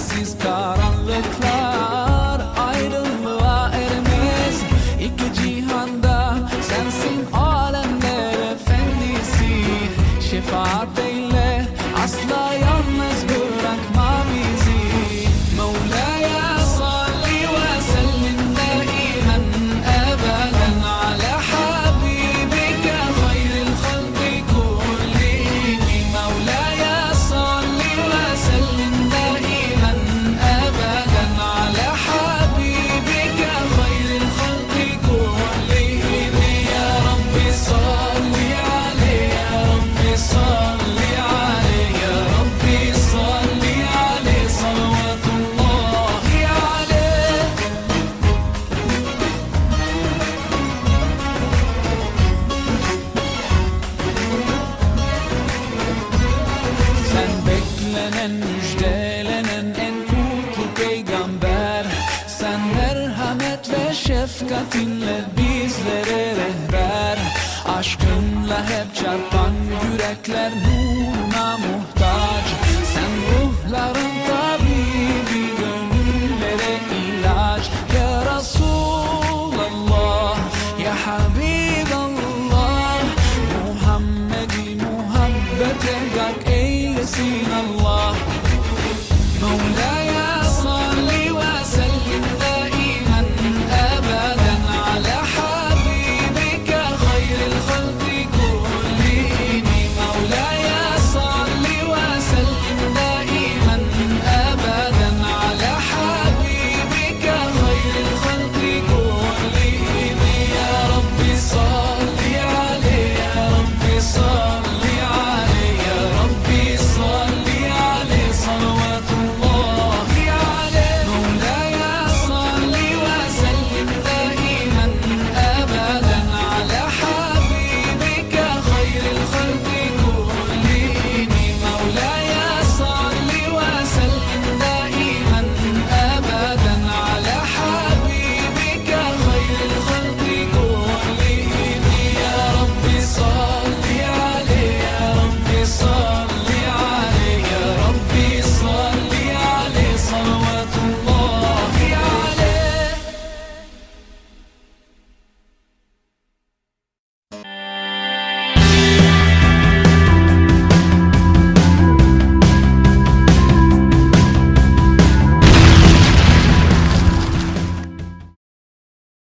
Sensiz karanlıklar ayrılmaya ermez. İki cihanda sensin alemler efendisi. Şefaat Söylenen, müjdelenen en kutlu peygamber. Sen merhamet ve şefkatinle bizlere rehber. Aşkınla hep çarpan yürekler